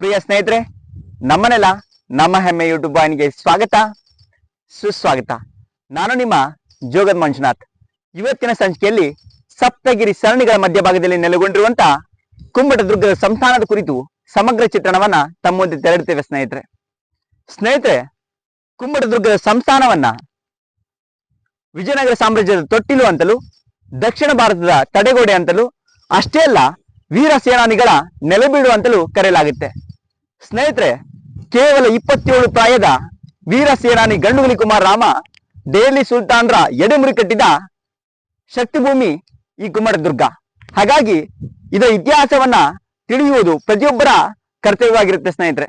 ಪ್ರಿಯ ಸ್ನೇಹಿತರೆ ನಮ್ಮನೆಲ್ಲ ನಮ್ಮ ಹೆಮ್ಮೆ ಯೂಟ್ಯೂಬ್ ಬಾಯ್ನಿಗೆ ಸ್ವಾಗತ, ಸುಸ್ವಾಗತ. ನಾನು ನಿಮ್ಮ ಜೋಗದ್ ಮಂಜುನಾಥ್. ಇವತ್ತಿನ ಸಂಚಿಕೆಯಲ್ಲಿ ಸಪ್ತಗಿರಿ ಸರಣಿಗಳ ಮಧ್ಯಭಾಗದಲ್ಲಿ ನೆಲೆಗೊಂಡಿರುವಂತ ಕುಂಬಟದುರ್ಗದ ಸಂಸ್ಥಾನದ ಕುರಿತು ಸಮಗ್ರ ಚಿತ್ರಣವನ್ನ ತಮ್ಮ ಮುಂದೆ ತೆರಳುತ್ತೇವೆ ಸ್ನೇಹಿತರೆ. ಸ್ನೇಹಿತರೆ ಕುಂಬಟದುರ್ಗದ ಸಂಸ್ಥಾನವನ್ನ ವಿಜಯನಗರ ಸಾಮ್ರಾಜ್ಯದ ತೊಟ್ಟಿಲು ಅಂತಲೂ, ದಕ್ಷಿಣ ಭಾರತದ ತಡೆಗೋಡೆ ಅಂತಲೂ, ಅಷ್ಟೇ ಅಲ್ಲ ವೀರ ಸೇನಾನಿಗಳ ನೆಲೆಬೀಡು ಅಂತಲೂ ಕರೆಯಲಾಗುತ್ತೆ. ಸ್ನೇಹಿತರೆ, ಕೇವಲ ಇಪ್ಪತ್ತೇಳು ಪ್ರಾಯದ ವೀರ ಸೇನಾನಿ ಗಂಡುಗುಲಿ ಕುಮಾರ್ ರಾಮ ದೆಹಲಿ ಸುಲ್ತಾನ್ರ ಎಡೆಮುರಿ ಕಟ್ಟಿದ ಶಕ್ತಿಭೂಮಿ ಈ ಕುಮಾರದುರ್ಗ ಹಾಗಾಗಿ ಇದರ ಇತಿಹಾಸವನ್ನ ತಿಳಿಯುವುದು ಪ್ರತಿಯೊಬ್ಬರ ಕರ್ತವ್ಯವಾಗಿರುತ್ತೆ ಸ್ನೇಹಿತರೆ.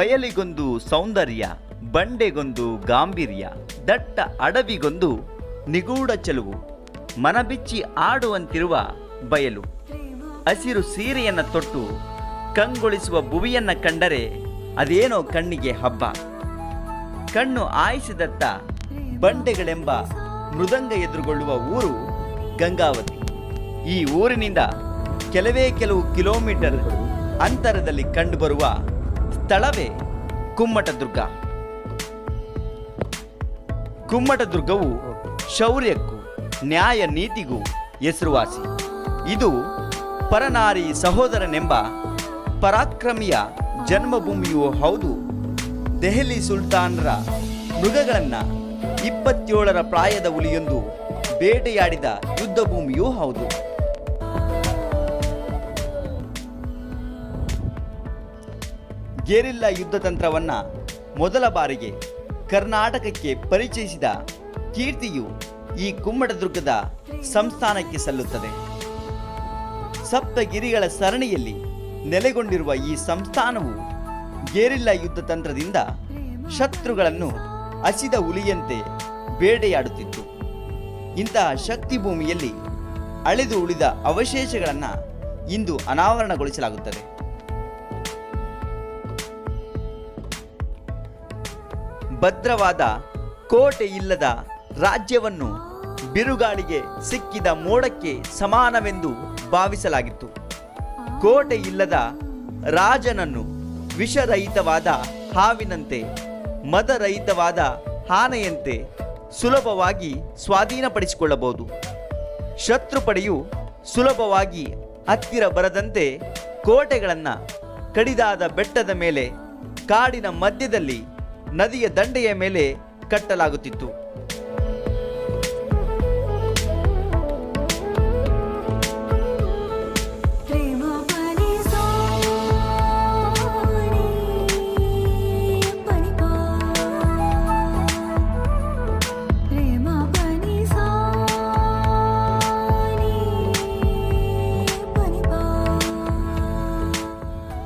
ಬಯಲಿಗೊಂದು ಸೌಂದರ್ಯ, ಬಂಡೆಗೊಂದು ಗಾಂಭೀರ್ಯ, ದಟ್ಟ ಅಡವಿಗೊಂದು ನಿಗೂಢ ಚೆಲುವು, ಮನಬಿಚ್ಚಿ ಆಡುವಂತಿರುವ ಬಯಲು. ಹಸಿರು ಸೀರೆಯನ್ನು ತೊಟ್ಟು, ಕಂಗೊಳಿಸುವ ಭುವಿಯನ್ನು ಕಂಡರೆ ಅದೇನೋ ಕಣ್ಣಿಗೆ ಹಬ್ಬ. ಕಣ್ಣು ಆಯಿಸಿದತ್ತ ಬಂಡೆಗಳೆಂಬ ಮೃದಂಗ ಎದುರುಗೊಳ್ಳುವ ಊರು ಗಂಗಾವತಿ. ಈ ಊರಿನಿಂದ ಕೆಲವೇ ಕೆಲವು ಕಿಲೋಮೀಟರ್ ಅಂತರದಲ್ಲಿ ಕಂಡುಬರುವ ಸ್ಥಳವೇ ಕುಮ್ಮಟದುರ್ಗ. ಕುಮ್ಮಟದುರ್ಗವು ಶೌರ್ಯಕ್ಕೂ ನ್ಯಾಯ ನೀತಿಗೂ ಹೆಸರುವಾಸಿ. ಇದು ಪರನಾರಿ ಸಹೋದರನೆಂಬ ಪರಾಕ್ರಮಿಯ ಜನ್ಮಭೂಮಿಯೂ ಹೌದು. ದೆಹಲಿ ಸುಲ್ತಾನರ ಮೃಗಗಳನ್ನು ಇಪ್ಪತ್ತೇಳರ ಪ್ರಾಯದ ಹುಲಿಯೊಂದು ಬೇಟೆಯಾಡಿದ ಯುದ್ಧ ಭೂಮಿಯೂ ಹೌದು. ಗೆರಿಲ್ಲಾ ಯುದ್ಧ ತಂತ್ರವನ್ನು ಮೊದಲ ಬಾರಿಗೆ ಕರ್ನಾಟಕಕ್ಕೆ ಪರಿಚಯಿಸಿದ ಕೀರ್ತಿಯು ಈ ಕುಮ್ಮಟದುರ್ಗದ ಸಂಸ್ಥಾನಕ್ಕೆ ಸಲ್ಲುತ್ತದೆ. ಸಪ್ತಗಿರಿಗಳ ಸರಣಿಯಲ್ಲಿ ನೆಲೆಗೊಂಡಿರುವ ಈ ಸಂಸ್ಥಾನವು ಗೆರಿಲ್ಲಾ ಯುದ್ಧ ತಂತ್ರದಿಂದ ಶತ್ರುಗಳನ್ನು ಹಸಿದ ಹುಲಿಯಂತೆ ಬೇಟೆಯಾಡುತ್ತಿತ್ತು. ಇಂತಹ ಶಕ್ತಿ ಭೂಮಿಯಲ್ಲಿ ಅಳೆದು ಉಳಿದ ಅವಶೇಷಗಳನ್ನು ಇಂದು ಅನಾವರಣಗೊಳಿಸಲಾಗುತ್ತದೆ. ಭದ್ರವಾದ ಕೋಟೆ ಇಲ್ಲದ ರಾಜ್ಯವನ್ನು ಬಿರುಗಾಳಿಗೆ ಸಿಕ್ಕಿದ ಮೋಡಕ್ಕೆ ಸಮಾನವೆಂದು ಭಾವಿಸಲಾಗಿತ್ತು. ಕೋಟೆ ಇಲ್ಲದ ರಾಜನನ್ನು ವಿಷರಹಿತವಾದ ಹಾವಿನಂತೆ, ಮದರಹಿತವಾದ ಆನೆಯಂತೆ ಸುಲಭವಾಗಿ ಸ್ವಾಧೀನಪಡಿಸಿಕೊಳ್ಳಬಹುದು. ಶತ್ರುಪಡೆಯು ಸುಲಭವಾಗಿ ಹತ್ತಿರ ಬರದಂತೆ ಕೋಟೆಗಳನ್ನು ಕಡಿದಾದ ಬೆಟ್ಟದ ಮೇಲೆ ಕಾಡಿನ ಮಧ್ಯದಲ್ಲಿ ನದಿಯ ದಂಡೆಯ ಮೇಲೆ ಕಟ್ಟಲಾಗುತ್ತಿತ್ತು.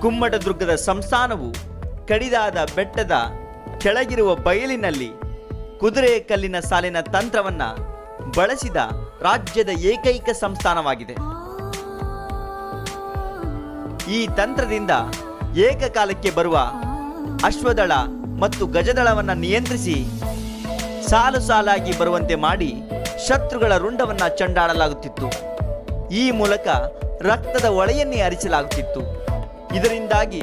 ಕುಮ್ಮಟದುರ್ಗದ ಸಂಸ್ಥಾನವು ಕಡಿದಾದ ಬೆಟ್ಟದ ಕೆಳಗಿರುವ ಬಯಲಿನಲ್ಲಿ ಕುದುರೆ ಕಲ್ಲಿನ ಸಾಲಿನ ತಂತ್ರವನ್ನ ಬಳಸಿದ ರಾಜ್ಯದ ಏಕೈಕ ಸಂಸ್ಥಾನವಾಗಿದೆ. ಈ ತಂತ್ರದಿಂದ ಏಕಕಾಲಕ್ಕೆ ಬರುವ ಅಶ್ವದಳ ಮತ್ತು ಗಜದಳವನ್ನ ನಿಯಂತ್ರಿಸಿ ಸಾಲು ಸಾಲಾಗಿ ಬರುವಂತೆ ಮಾಡಿ ಶತ್ರುಗಳ ರುಂಡವನ್ನ ಚಂಡಾಡಲಾಗುತ್ತಿತ್ತು. ಈ ಮೂಲಕ ರಕ್ತದ ಒಳೆಯನ್ನೇ ಹರಿಸಲಾಗುತ್ತಿತ್ತು. ಇದರಿಂದಾಗಿ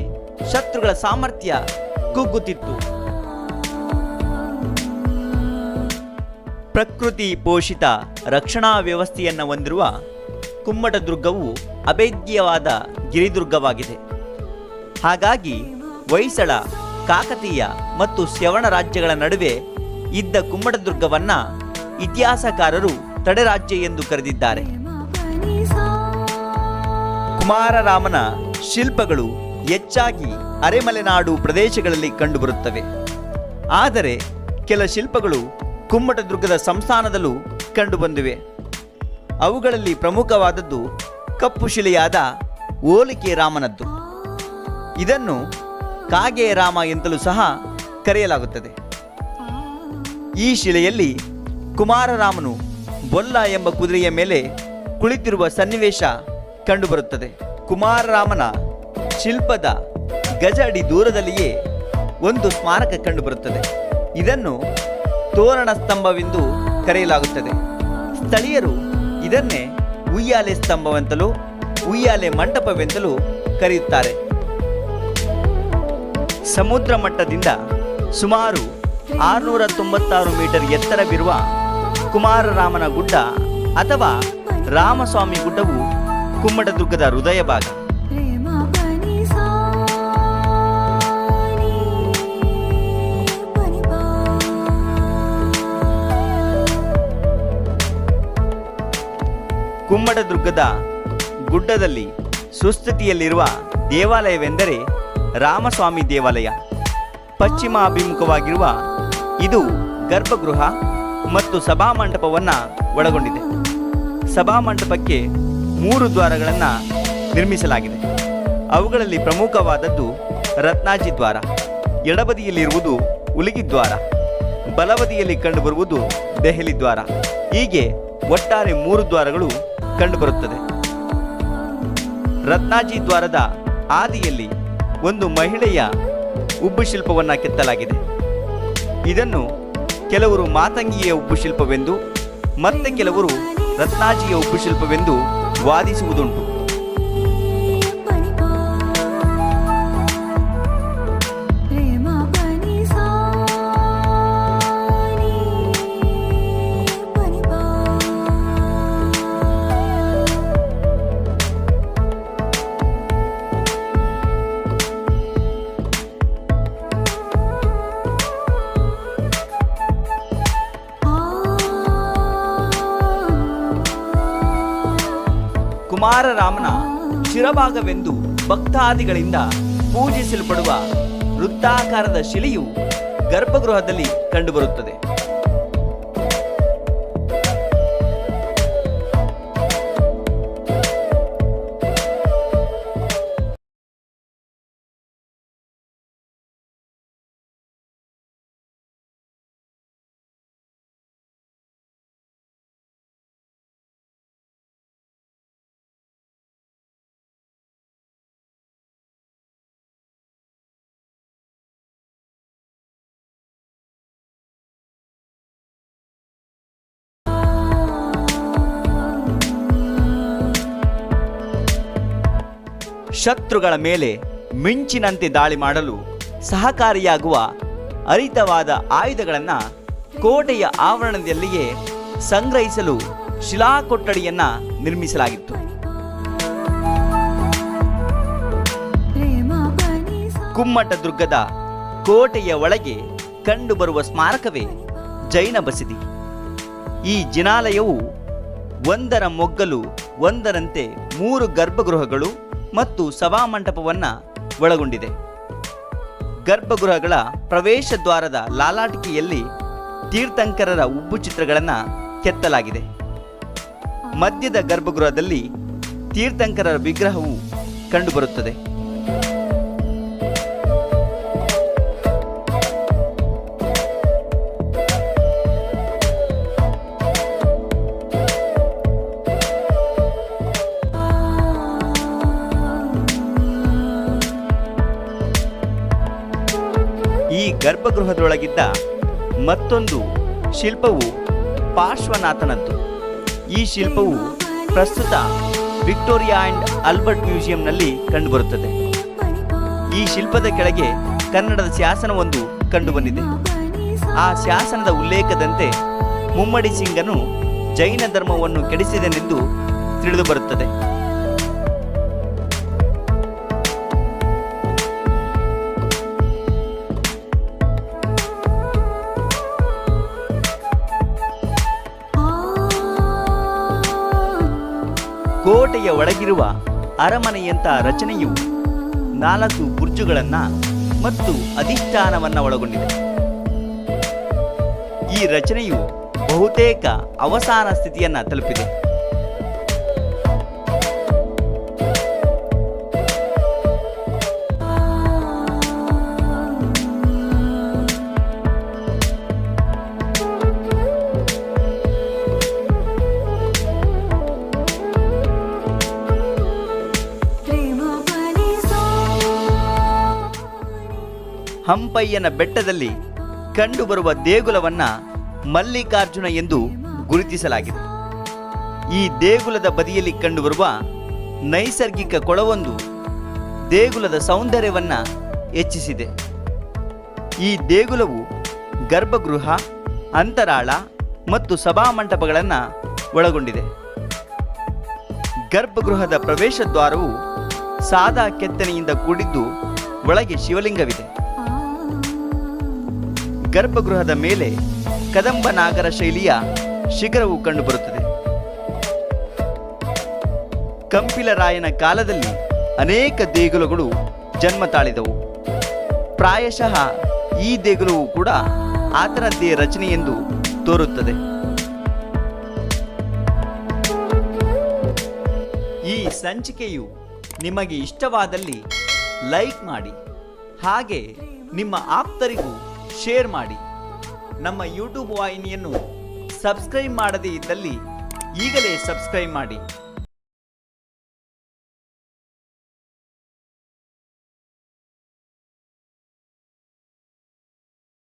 ಶತ್ರುಗಳ ಸಾಮರ್ಥ್ಯ ಕುಗ್ಗುತ್ತಿತ್ತು. ಪ್ರಕೃತಿ ಪೋಷಿತ ರಕ್ಷಣಾ ವ್ಯವಸ್ಥೆಯನ್ನು ಹೊಂದಿರುವ ಕುಮ್ಮಟದುರ್ಗವು ಅಭೇದ್ಯವಾದ ಗಿರಿದುರ್ಗವಾಗಿದೆ. ಹಾಗಾಗಿ ಹೊಯ್ಸಳ, ಕಾಕತೀಯ ಮತ್ತು ಶ್ರವಣ ರಾಜ್ಯಗಳ ನಡುವೆ ಇದ್ದ ಕುಮ್ಮಟದುರ್ಗವನ್ನು ಇತಿಹಾಸಕಾರರು ತಡೆರಾಜ್ಯ ಎಂದು ಕರೆದಿದ್ದಾರೆ. ಕುಮಾರರಾಮನ ಶಿಲ್ಪಗಳು ಹೆಚ್ಚಾಗಿ ಅರೆಮಲೆನಾಡು ಪ್ರದೇಶಗಳಲ್ಲಿ ಕಂಡುಬರುತ್ತವೆ. ಆದರೆ ಕೆಲ ಶಿಲ್ಪಗಳು ಕುಮ್ಮಟದುರ್ಗದ ಸಂಸ್ಥಾನದಲ್ಲೂ ಕಂಡುಬಂದಿವೆ. ಅವುಗಳಲ್ಲಿ ಪ್ರಮುಖವಾದದ್ದು ಕಪ್ಪು ಶಿಲೆಯಾದ ಓಲಿಕೆ ರಾಮನದ್ದು. ಇದನ್ನು ಕಾಗೆ ರಾಮ ಎಂತಲೂ ಸಹ ಕರೆಯಲಾಗುತ್ತದೆ. ಈ ಶಿಲೆಯಲ್ಲಿ ಕುಮಾರರಾಮನು ಬೊಲ್ಲ ಎಂಬ ಕುದುರೆಯ ಮೇಲೆ ಕುಳಿತಿರುವ ಸನ್ನಿವೇಶ ಕಂಡುಬರುತ್ತದೆ. ಕುಮಾರರಾಮನ ಶಿಲ್ಪದ ಗಜ ಅಡಿ ದೂರದಲ್ಲಿಯೇ ಒಂದು ಸ್ಮಾರಕ ಕಂಡುಬರುತ್ತದೆ. ಇದನ್ನು ತೋರಣ ಸ್ತಂಭವೆಂದು ಕರೆಯಲಾಗುತ್ತದೆ. ಸ್ಥಳೀಯರು ಇದನ್ನೇ ಉಯ್ಯಾಲೆ ಸ್ತಂಭವೆಂತಲೂ, ಉಯ್ಯಾಲೆ ಮಂಟಪವೆಂತಲೂ ಕರೆಯುತ್ತಾರೆ. ಸಮುದ್ರ ಮಟ್ಟದಿಂದ ಸುಮಾರು ಆರುನೂರ ತೊಂಬತ್ತಾರು ಮೀಟರ್ ಎತ್ತರವಿರುವ ಕುಮಾರರಾಮನ ಗುಡ್ಡ ಅಥವಾ ರಾಮಸ್ವಾಮಿ ಗುಡ್ಡವು ಕುಮ್ಮಟದುರ್ಗದ ಹೃದಯ ಭಾಗ. ಕುಮ್ಮಟದುರ್ಗದ ಗುಡ್ಡದಲ್ಲಿ ಸುಸ್ಥಿತಿಯಲ್ಲಿರುವ ದೇವಾಲಯವೆಂದರೆ ರಾಮಸ್ವಾಮಿ ದೇವಾಲಯ. ಪಶ್ಚಿಮ ಅಭಿಮುಖವಾಗಿರುವ ಇದು ಗರ್ಭಗೃಹ ಮತ್ತು ಸಭಾಮಂಟಪವನ್ನು ಒಳಗೊಂಡಿದೆ. ಸಭಾಮಂಟಪಕ್ಕೆ ಮೂರು ದ್ವಾರಗಳನ್ನು ನಿರ್ಮಿಸಲಾಗಿದೆ. ಅವುಗಳಲ್ಲಿ ಪ್ರಮುಖವಾದದ್ದು ರತ್ನಾಜಿ ದ್ವಾರ, ಎಡಬದಿಯಲ್ಲಿರುವುದು ಉಲಿಗಿ ದ್ವಾರ, ಬಲಬದಿಯಲ್ಲಿ ಕಂಡುಬರುವುದು ದೆಹಲಿ ದ್ವಾರ. ಹೀಗೆ ಒಟ್ಟಾರೆ ಮೂರು ದ್ವಾರಗಳು ಕಂಡುಬರುತ್ತದೆ. ರತ್ನಾಜಿ ದ್ವಾರದ ಆದಿಯಲ್ಲಿ ಒಂದು ಮಹಿಳೆಯ ಉಬ್ಬು ಶಿಲ್ಪವನ್ನು ಕೆತ್ತಲಾಗಿದೆ. ಇದನ್ನು ಕೆಲವರು ಮಾತಂಗಿಯ ಉಬ್ಬು ಶಿಲ್ಪವೆಂದು ಮತ್ತೆ ಕೆಲವರು ರತ್ನಾಜಿಯ ಉಬ್ಬು ಶಿಲ್ಪವೆಂದು ವಾದಿಸುವುದುಂಟು. ಕುಮಾರರಾಮನ ಶಿರಭಾಗವೆಂದು ಭಕ್ತಾದಿಗಳಿಂದ ಪೂಜಿಸಲ್ಪಡುವ ವೃತ್ತಾಕಾರದ ಶಿಲೆಯು ಗರ್ಭಗೃಹದಲ್ಲಿ ಕಂಡುಬರುತ್ತದೆ. ಶತ್ರುಗಳ ಮೇಲೆ ಮಿಂಚಿನಂತೆ ದಾಳಿ ಮಾಡಲು ಸಹಕಾರಿಯಾಗುವ ಅರಿತವಾದ ಆಯುಧಗಳನ್ನು ಕೋಟೆಯ ಆವರಣದಲ್ಲಿಯೇ ಸಂಗ್ರಹಿಸಲು ಶಿಲಾಕೊಠಡಿಯನ್ನ ನಿರ್ಮಿಸಲಾಗಿತ್ತು. ಪ್ರೇಮ ಕುಮ್ಮಟ ದುರ್ಗದ ಕೋಟೆಯ ಒಳಗೆ ಕಂಡುಬರುವ ಸ್ಮಾರಕವೇ ಜೈನ ಬಸದಿ. ಈ ಜಿನಾಲಯವು ಒಂದರ ಮೊಗ್ಗಲು ಒಂದರಂತೆ ಮೂರು ಗರ್ಭಗೃಹಗಳು ಮತ್ತು ಸಭಾಮಂಟಪವನ್ನು ಒಳಗೊಂಡಿದೆ. ಗರ್ಭಗೃಹಗಳ ಪ್ರವೇಶ ದ್ವಾರದ ಲಾಲಾಟಿಕೆಯಲ್ಲಿ ತೀರ್ಥಂಕರರ ಉಬ್ಬು ಚಿತ್ರಗಳನ್ನು ಕೆತ್ತಲಾಗಿದೆ. ಮಧ್ಯದ ಗರ್ಭಗೃಹದಲ್ಲಿ ತೀರ್ಥಂಕರರ ವಿಗ್ರಹವು ಕಂಡುಬರುತ್ತದೆ. ಗರ್ಭಗೃಹದೊಳಗಿದ್ದ ಮತ್ತೊಂದು ಶಿಲ್ಪವು ಪಾರ್ಶ್ವನಾಥನದ್ದು. ಈ ಶಿಲ್ಪವು ಪ್ರಸ್ತುತ ವಿಕ್ಟೋರಿಯಾ ಆ್ಯಂಡ್ ಆಲ್ಬರ್ಟ್ ಮ್ಯೂಸಿಯಂನಲ್ಲಿ ಕಂಡುಬರುತ್ತದೆ. ಈ ಶಿಲ್ಪದ ಕೆಳಗೆ ಕನ್ನಡದ ಶಾಸನವೊಂದು ಕಂಡುಬಂದಿದೆ. ಆ ಶಾಸನದ ಉಲ್ಲೇಖದಂತೆ ಮುಮ್ಮಡಿ ಸಿಂಗನು ಜೈನ ಧರ್ಮವನ್ನು ಕೆಡಿಸಿದನೆಂದು ತಿಳಿದುಬರುತ್ತದೆ. ಕೋಟೆಯ ಒಳಗಿರುವ ಅರಮನೆಯಂಥ ರಚನೆಯು ನಾಲ್ಕು ಬುರ್ಜುಗಳನ್ನ ಮತ್ತು ಅಧಿಷ್ಠಾನವನ್ನ ಒಳಗೊಂಡಿದೆ. ಈ ರಚನೆಯು ಬಹುತೇಕ ಅವಸಾನ ಸ್ಥಿತಿಯನ್ನ ತಲುಪಿದೆ. ಹಂಪಯ್ಯನ ಬೆಟ್ಟದಲ್ಲಿ ಕಂಡುಬರುವ ದೇಗುಲವನ್ನ ಮಲ್ಲಿಕಾರ್ಜುನ ಎಂದು ಗುರುತಿಸಲಾಗಿದೆ. ಈ ದೇಗುಲದ ಬದಿಯಲ್ಲಿ ಕಂಡುಬರುವ ನೈಸರ್ಗಿಕ ಕೊಳವೊಂದು ದೇಗುಲದ ಸೌಂದರ್ಯವನ್ನ ಹೆಚ್ಚಿಸಿದೆ. ಈ ದೇಗುಲವು ಗರ್ಭಗೃಹ, ಅಂತರಾಳ ಮತ್ತು ಸಭಾಮಂಟಪಗಳನ್ನು ಒಳಗೊಂಡಿದೆ. ಗರ್ಭಗೃಹದ ಪ್ರವೇಶ ದ್ವಾರವು ಸಾದಾ ಕೆತ್ತನೆಯಿಂದ ಕೂಡಿದ್ದು ಒಳಗೆ ಶಿವಲಿಂಗವಿದೆ. ಗರ್ಭಗೃಹದ ಮೇಲೆ ಕದಂಬ ನಾಗರ ಶೈಲಿಯ ಶಿಖರವು ಕಂಡುಬರುತ್ತದೆ. ಕಂಪಿಲರಾಯನ ಕಾಲದಲ್ಲಿ ಅನೇಕ ದೇಗುಲಗಳು ಜನ್ಮ ತಾಳಿದವು. ಪ್ರಾಯಶಃ ಈ ದೇಗುಲವು ಕೂಡ ಆತನದ್ದೇ ರಚನೆ ಎಂದು ತೋರುತ್ತದೆ. ಈ ಸಂಚಿಕೆಯು ನಿಮಗೆ ಇಷ್ಟವಾದಲ್ಲಿ ಲೈಕ್ ಮಾಡಿ, ಹಾಗೆ ನಿಮ್ಮ ಆಪ್ತರಿಗೂ ಶೇರ್ ಮಾಡಿ. ನಮ್ಮ ಯೂಟ್ಯೂಬ್ ವಾಹಿನಿಯನ್ನು ಸಬ್ಸ್ಕ್ರೈಬ್ ಮಾಡದೇ ಇದ್ದಲ್ಲಿ ಈಗಲೇ ಸಬ್ಸ್ಕ್ರೈಬ್ ಮಾಡಿ.